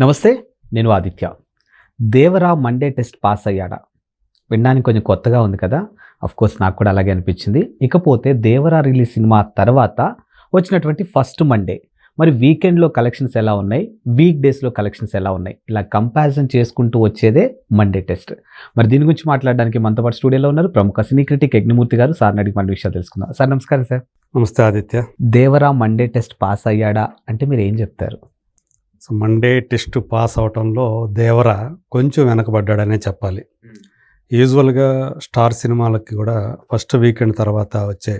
నమస్తే నేను Aditya. Devara Monday test pass అయ్యాడా? వినడానికి కొంచెం కొత్తగా ఉంది కదా? అఫ్ కోర్స్ నాకు కూడా అలాగే అనిపించింది. ఇకపోతే దేవరా రిలీజ్ సినిమా తర్వాత వచ్చినటువంటి ఫస్ట్ మండే మరి వీకెండ్లో కలెక్షన్స్ ఎలా ఉన్నాయి? వీక్ డేస్లో కలెక్షన్స్ ఎలా ఉన్నాయి? ఇలా కంపారిజన్ చేసుకుంటూ వచ్చేదే మండే టెస్ట్ మరి దీని గురించి మాట్లాడడానికి మనతో పాటు స్టూడియోలో ఉన్నారు ప్రముఖ సినీ క్రిటిక్ యజ్ఞమూర్తి గారు. సార్ని అడిగి మన విషయాలు తెలుసుకుందాం. సార్ నమస్కారం సార్. నమస్తే Aditya. Devara Monday test pass అయ్యాడా? అంటే మీరు ఏం చెప్తారు? సో మండే టెస్ట్ పాస్ అవటంలో దేవర కొంచెం వెనకబడ్డాడనే చెప్పాలి. యూజువల్గా స్టార్ సినిమాలకి కూడా ఫస్ట్ వీకెండ్ తర్వాత వచ్చే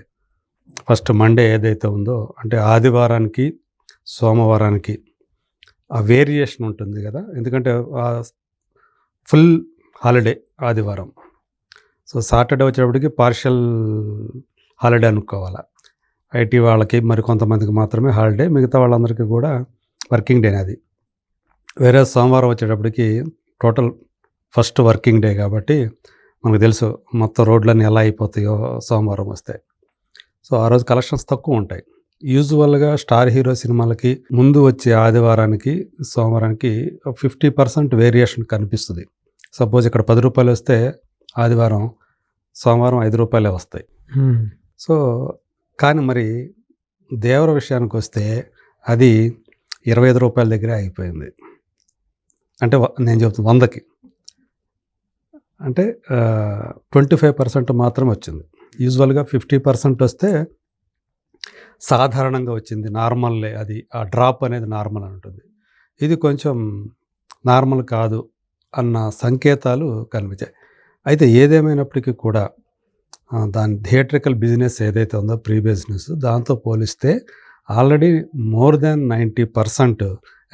ఫస్ట్ మండే ఏదైతే ఉందో అంటే ఆదివారానికి సోమవారానికి ఆ వేరియేషన్ ఉంటుంది కదా. ఎందుకంటే ఫుల్ హాలిడే ఆదివారం. సో సాటర్డే వచ్చేటప్పటికి పార్షల్ హాలిడే అనుకోవాలి. ఐటీ వాళ్ళకి మరి కొంతమందికి మాత్రమే హాలిడే మిగతా వాళ్ళందరికీ కూడా వర్కింగ్ డే అది వేరే సోమవారం వచ్చేటప్పటికి టోటల్ ఫస్ట్ వర్కింగ్ డే కాబట్టి మనకు తెలుసు మొత్తం రోడ్లన్నీ ఎలా అయిపోతాయో సోమవారం వస్తే. సో ఆ రోజు కలెక్షన్స్ తక్కువ ఉంటాయి. యూజువల్గా స్టార్ హీరో సినిమాలకి ముందు వచ్చే ఆదివారానికి సోమవారానికి ఫిఫ్టీ పర్సెంట్ వేరియేషన్ కనిపిస్తుంది. సపోజ్ ఇక్కడ పది రూపాయలు వస్తే ఆదివారం సోమవారం ఐదు రూపాయలే వస్తాయి. సో కానీ మరి దేవర విషయానికి వస్తే అది ఇరవై ఐదు రూపాయల దగ్గరే అయిపోయింది. అంటే వ- నేను చెప్తాను వందకి. అంటే ట్వంటీ ఫైవ్ పర్సెంట్ మాత్రమే వచ్చింది. యూజువల్గా ఫిఫ్టీ పర్సెంట్ వస్తే సాధారణంగా వచ్చింది. నార్మల్లే అది ఆ డ్రాప్ అనేది నార్మల్ అని ఉంటుంది. ఇది కొంచెం నార్మల్ కాదు అన్న సంకేతాలు కనిపించాయి. అయితే ఏదేమైనప్పటికీ కూడా దాని థియేట్రికల్ బిజినెస్ ఏదైతే ఉందో ప్రీ బిజినెస్ దాంతో పోలిస్తే already more than ninety percent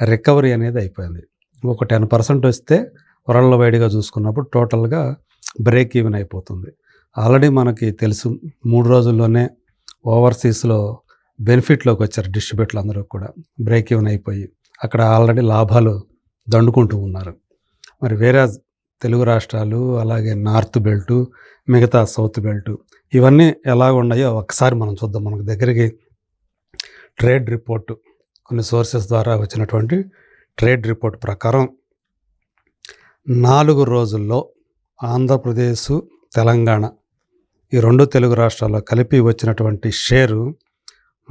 recovery అనేది అయిపోయింది. ఒక టెన్ పర్సెంట్ వస్తే వరల్డ్ వైడ్గా చూసుకున్నప్పుడు టోటల్గా బ్రేక్ ఈవెన్ అయిపోతుంది. ఆల్రెడీ మనకి తెలుసు మూడు రోజుల్లోనే ఓవర్సీస్లో బెనిఫిట్లోకి వచ్చారు డిస్ట్రిబ్యూటర్లు అందరూ కూడా. బ్రేక్ ఈవెన్ అయిపోయి అక్కడ ఆల్రెడీ లాభాలు దండుకుంటూ ఉన్నారు. మరి వేరే తెలుగు రాష్ట్రాలు అలాగే నార్త్ బెల్టు మిగతా సౌత్ బెల్టు ఇవన్నీ ఎలా ఉన్నాయో ఒకసారి మనం చూద్దాం. మనకు దగ్గరికి ట్రేడ్ రిపోర్టు కొన్ని సోర్సెస్ ద్వారా వచ్చినటువంటి ట్రేడ్ రిపోర్ట్ ప్రకారం నాలుగు రోజుల్లో ఆంధ్రప్రదేశ్ తెలంగాణ ఈ రెండు తెలుగు రాష్ట్రాల్లో కలిపి వచ్చినటువంటి షేరు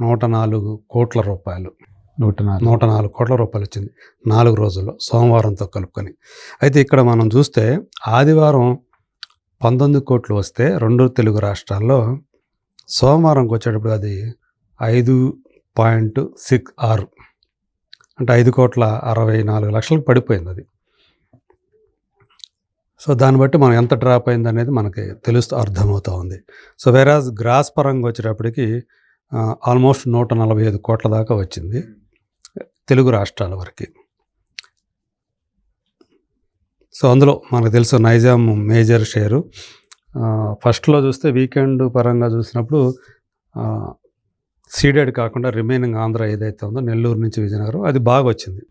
నూట నాలుగు కోట్ల రూపాయలు. నూట నాలుగు. నూట నాలుగు కోట్ల రూపాయలు వచ్చింది నాలుగు రోజుల్లో సోమవారంతో కలుపుకొని. అయితే ఇక్కడ మనం చూస్తే ఆదివారం పంతొమ్మిది కోట్లు వస్తే రెండు తెలుగు రాష్ట్రాల్లో సోమవారంకి వచ్చేటప్పుడు అది ఐదు పాయింట్ సిక్స్ ఆరు. అంటే ఐదు కోట్ల అరవై నాలుగు లక్షలకు పడిపోయింది అది. సో దాన్ని బట్టి మనం ఎంత డ్రాప్ అయింది అనేది మనకి తెలుస్తూ అర్థమవుతూ ఉంది. సో వేరాజ్ గ్రాస్ పరంగా వచ్చేటప్పటికి ఆల్మోస్ట్ నూట నలభై ఐదు కోట్ల దాకా వచ్చింది తెలుగు రాష్ట్రాల వరకు. సో అందులో మనకు తెలుసు నైజాం మేజర్ షేరు. ఫస్ట్లో చూస్తే వీకెండ్ పరంగా చూసినప్పుడు సీడెడ్ కాకుండా రిమైనింగ్ ఆంధ్ర ఏదైతే ఉందో నెల్లూరు నుంచి విజయనగరం అది బాగా వచ్చింది.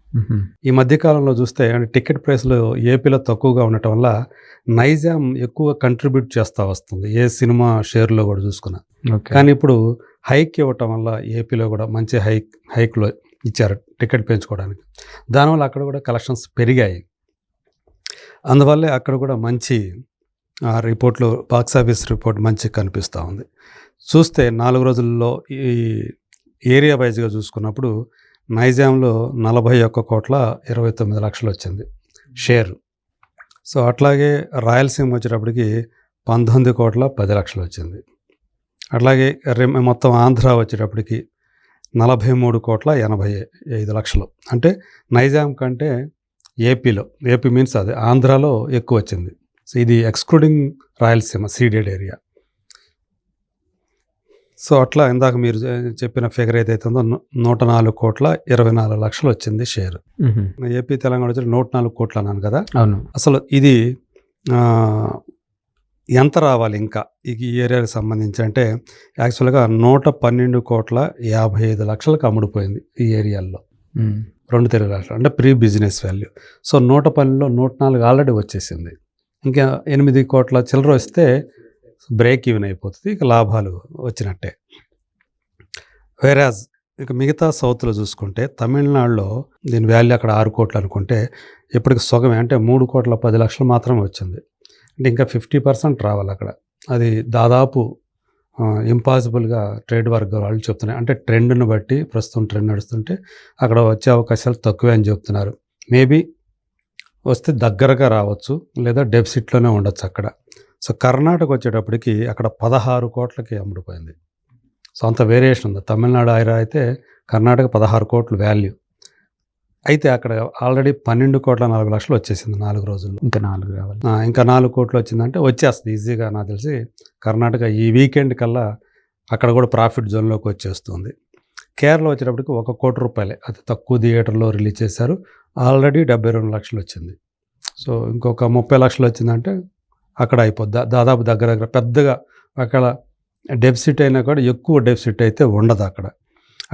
ఈ మధ్యకాలంలో చూస్తే అంటే టికెట్ ప్రైస్లు ఏపీలో తక్కువగా ఉండటం వల్ల నైజాం ఎక్కువ కంట్రిబ్యూట్ చేస్తూ వస్తుంది. ఏ సినిమా షేర్లో కూడా చూసుకున్నా. కానీ ఇప్పుడు హైక్ ఇవ్వటం వల్ల ఏపీలో కూడా మంచి హైక్ హైక్లో ఇచ్చారు టికెట్ పెంచుకోవడానికి. దానివల్ల అక్కడ కూడా కలెక్షన్స్ పెరిగాయి. అందువల్లే అక్కడ కూడా మంచి ఆ, రిపోర్ట్లు బాక్స్ ఆఫీస్ రిపోర్ట్ మంచి కనిపిస్తూ ఉంది. చూస్తే నాలుగు రోజుల్లో ఈ ఏరియా వైజ్గా చూసుకున్నప్పుడు నైజాంలో నలభై ఒక్క కోట్ల ఇరవై తొమ్మిది లక్షలు వచ్చింది షేర్. సో అట్లాగే రాయలసీమ వచ్చేటప్పటికి పంతొమ్మిది కోట్ల పది లక్షలు వచ్చింది. అట్లాగే రెమ్- మొత్తం ఆంధ్ర వచ్చేటప్పటికి నలభై మూడు కోట్ల ఎనభై ఐదు లక్షలు. అంటే నైజాం కంటే ఏపీలో ఏపీ మీన్స్ అది ఆంధ్రాలో ఎక్కువ వచ్చింది. సో ఇది excluding Rayalaseema ceded area. So అట్లా ఇందాక మీరు చెప్పిన ఫిగర్ ఏదైతే ఉందో నూట నాలుగు కోట్ల ఇరవై నాలుగు లక్షలు వచ్చింది షేర్. ఏపీ తెలంగాణ వచ్చి నూట నాలుగు కోట్లు అన్నాను కదా? అవును. అసలు ఇది ఎంత రావాలి ఇంకా ఈ ఏరియాకి సంబంధించి అంటే యాక్చువల్గా నూట పన్నెండు కోట్ల యాభై ఐదు లక్షలకు అమ్ముడుపోయింది ఈ ఏరియాల్లో. రెండు తెలుగు రాష్ట్రాలు అంటే ప్రీ బిజినెస్ వాల్యూ. సో నూట పన్నెండులో నూట నాలుగు ఆల్రెడీ వచ్చేసింది. ఇంకా ఎనిమిది కోట్ల చిల్లర వస్తే బ్రేక్ ఈవెన్ అయిపోతుంది ఇక లాభాలు వచ్చినట్టే. వేరాజ్ ఇక మిగతా సౌత్లో చూసుకుంటే తమిళనాడులో దీని వాల్యూ అక్కడ ఆరు కోట్లు అనుకుంటే ఇప్పటికి సుగమే అంటే మూడు కోట్ల పది లక్షలు మాత్రమే వచ్చింది. అంటే ఇంకా ఫిఫ్టీ పర్సెంట్ రావాలి అక్కడ. అది దాదాపు ఇంపాసిబుల్గా ట్రేడ్ వర్గాల వాళ్ళు చెప్తున్నారు అంటే ట్రెండ్ను బట్టి ప్రస్తుతం ట్రెండ్ నడుస్తుంటే అక్కడ వచ్చే అవకాశాలు తక్కువే అని చెప్తున్నారు. మేబీ వస్తే దగ్గరగా రావచ్చు లేదా డెఫిసిట్లోనే ఉండొచ్చు అక్కడ. సో కర్ణాటక వచ్చేటప్పటికి అక్కడ పదహారు కోట్లకి అమ్ముడుపోయింది. సో అంత వేరియేషన్ ఉంది. తమిళనాడు ఐరా అయితే కర్ణాటక పదహారు కోట్లు వాల్యూ. అయితే అక్కడ ఆల్రెడీ పన్నెండు కోట్ల నాలుగు లక్షలు వచ్చేసింది నాలుగు రోజుల్లో. ఇంకా నాలుగు రావాలి. ఆ, ఇంకా నాలుగు కోట్లు వచ్చిందంటే వచ్చేస్తుంది ఈజీగా నాకు తెలిసి. కర్ణాటక ఈ వీకెండ్ కల్లా అక్కడ కూడా ప్రాఫిట్ జోన్లోకి వచ్చేస్తుంది. కేరళ వచ్చేటప్పటికి ఒక కోటి రూపాయలే. అతి తక్కువ థియేటర్లో రిలీజ్ చేశారు. ఆల్రెడీ డెబ్బై రెండు లక్షలు వచ్చింది. సో ఇంకొక ముప్పై లక్షలు వచ్చిందంటే అక్కడ అయిపోద్ది? దాదాపు దగ్గర దగ్గర పెద్దగా అక్కడ డెఫిసిట్ అయినా కూడా ఎక్కువ డెఫిసిట్ అయితే ఉండదు అక్కడ.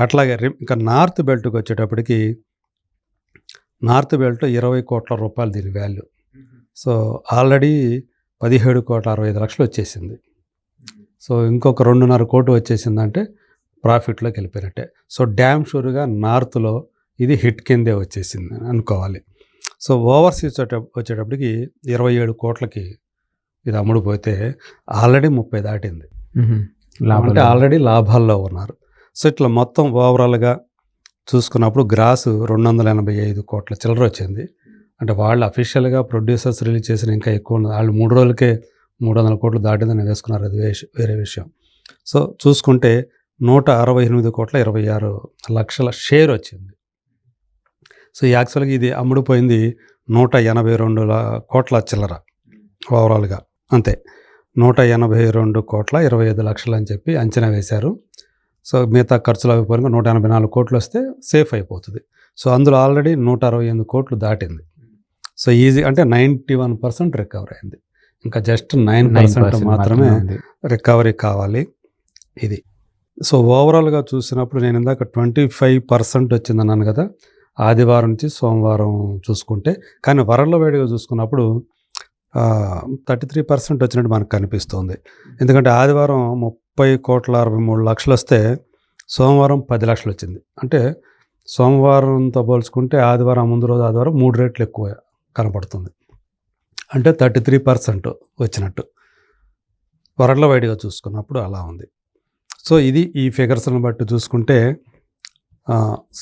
అట్లాగే ఇంకా నార్త్ బెల్ట్కి వచ్చేటప్పటికి నార్త్ బెల్ట్ ఇరవై కోట్ల రూపాయలు దీని వాల్యూ. సో ఆల్రెడీ పదిహేడు కోట్ల అరవై ఐదు లక్షలు వచ్చేసింది. సో ఇంకొక రెండున్నర కోట్లు వచ్చేసిందంటే ప్రాఫిట్లోకి వెళ్ళిపోయినట్టే. సో డ్యామ్ షూర్గా నార్త్లో ఇది హిట్ కిందే వచ్చేసింది అనుకోవాలి. సో ఓవర్సీస్ వచ్చేటప్పటికి ఇరవై ఏడు కోట్లకి ఇది అమ్ముడుపోతే ఆల్రెడీ ముప్పై దాటింది. అంటే ఆల్రెడీ లాభాల్లో ఉన్నారు. సో ఇట్లా మొత్తం ఓవరాల్గా చూసుకున్నప్పుడు గ్రాసు రెండు వందల ఎనభై ఐదు కోట్ల చిల్లర వచ్చింది. అంటే వాళ్ళు అఫీషియల్గా ప్రొడ్యూసర్స్ రిలీజ్ చేసిన ఇంకా ఎక్కువ ఉంది వాళ్ళు మూడు రోజులకే మూడు వందల కోట్లు దాటిందని వేసుకున్నారు. అది వేరే విషయం. సో చూసుకుంటే నూట అరవై ఎనిమిది కోట్ల ఇరవై ఆరు లక్షల షేర్ వచ్చింది. సో యాక్చువల్గా ఇది అమ్ముడుపోయింది నూట ఎనభై రెండు కోట్ల చిల్లర ఓవరాల్గా. అంతే. నూట ఎనభై రెండు కోట్ల ఇరవై ఐదు లక్షలు అని చెప్పి అంచనా వేశారు. సో మిగతా ఖర్చులు అయిపోయిన నూట ఎనభై నాలుగు కోట్లు వస్తే సేఫ్ అయిపోతుంది. సో అందులో ఆల్రెడీ నూట అరవై ఎనిమిది కోట్లు దాటింది. సో ఈజీ అంటే నైంటీ వన్ పర్సెంట్ రికవర్ అయింది. ఇంకా జస్ట్ నైన్ పర్సెంట్ మాత్రమే రికవరీ కావాలి ఇది. సో ఓవరాల్గా చూసినప్పుడు నేను ఇందాక ట్వంటీ ఫైవ్ పర్సెంట్ వచ్చింది అన్నాను కదా ఆదివారం నుంచి సోమవారం చూసుకుంటే కానీ వరల్డ్ వైడ్గా చూసుకున్నప్పుడు థర్టీ త్రీ పర్సెంట్ వచ్చినట్టు మనకు కనిపిస్తుంది. ఎందుకంటే ఆదివారం ముప్పై కోట్ల అరవై మూడు లక్షలు వస్తే సోమవారం పది లక్షలు వచ్చింది అంటే సోమవారంతో పోల్చుకుంటే ఆదివారం ముందు రోజు ఆదివారం మూడు రేట్లు ఎక్కువ కనపడుతుంది. అంటే థర్టీ త్రీ పర్సెంట్ వచ్చినట్టు. వరల్డ్ వైడ్గా చూసుకున్నప్పుడు అలా ఉంది. సో ఇది ఈ ఫిగర్స్ని బట్టి చూసుకుంటే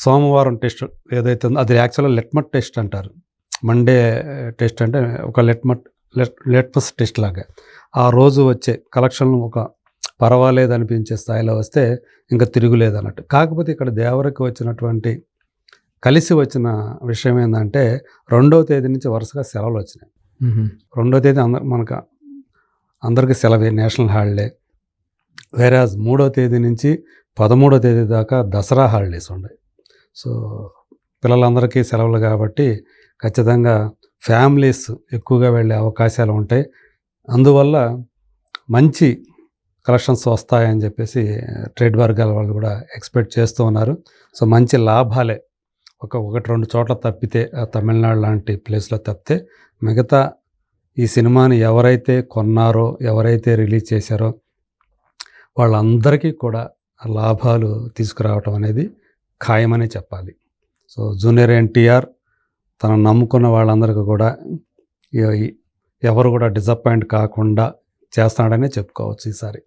సోమవారం టెస్ట్ ఏదైతే ఉందో అది యాక్చువల్గా లెట్మట్ టెస్ట్ అంటారు. మండే టెస్ట్ అంటే ఒక లెట్మట్ లెట్ లెట్మస్ టెస్ట్ లాగా. ఆ రోజు వచ్చే కలెక్షన్లు ఒక పర్వాలేదు అనిపించే స్థాయిలో వస్తే ఇంకా తిరుగులేదు అన్నట్టు కాకపోతే ఇక్కడ దేవరకు వచ్చినటువంటి కలిసి వచ్చిన విషయం ఏంటంటే రెండవ తేదీ నుంచి వరుసగా సెలవులు వచ్చినాయి. రెండో తేదీ అందరు మనకు అందరికీ సెలవే నేషనల్ హాలిడే. వేరాజ్ మూడో తేదీ నుంచి పదమూడో తేదీ దాకా దసరా హాలిడేస్ ఉన్నాయి సో పిల్లలందరికీ సెలవులు కాబట్టి ఖచ్చితంగా ఫ్యామిలీస్ ఎక్కువగా వెళ్ళే అవకాశాలు ఉంటాయి. అందువల్ల మంచి కలెక్షన్స్ వస్తాయని చెప్పేసి ట్రేడ్ వర్గాల వాళ్ళు కూడా ఎక్స్పెక్ట్ చేస్తూ ఉన్నారు. సో మంచి లాభాలే. ఒక ఒకటి రెండు చోట్ల తప్పితే ఆ తమిళనాడు లాంటి ప్లేస్లో తప్పితే మిగతా ఈ సినిమాని ఎవరైతే కొన్నారో ఎవరైతే రిలీజ్ చేశారో వాళ్ళందరికీ కూడా లాభాలు తీసుకురావటం అనేది ఖాయమనే చెప్పాలి. సో జూనియర్ ఎన్టీఆర్ తను నమ్ముకున్న వాళ్ళందరికీ కూడా ఎవరు కూడా డిసప్పాయింట్ కాకుండా చేస్తాడనే చెప్పుకోవచ్చు ఈసారి.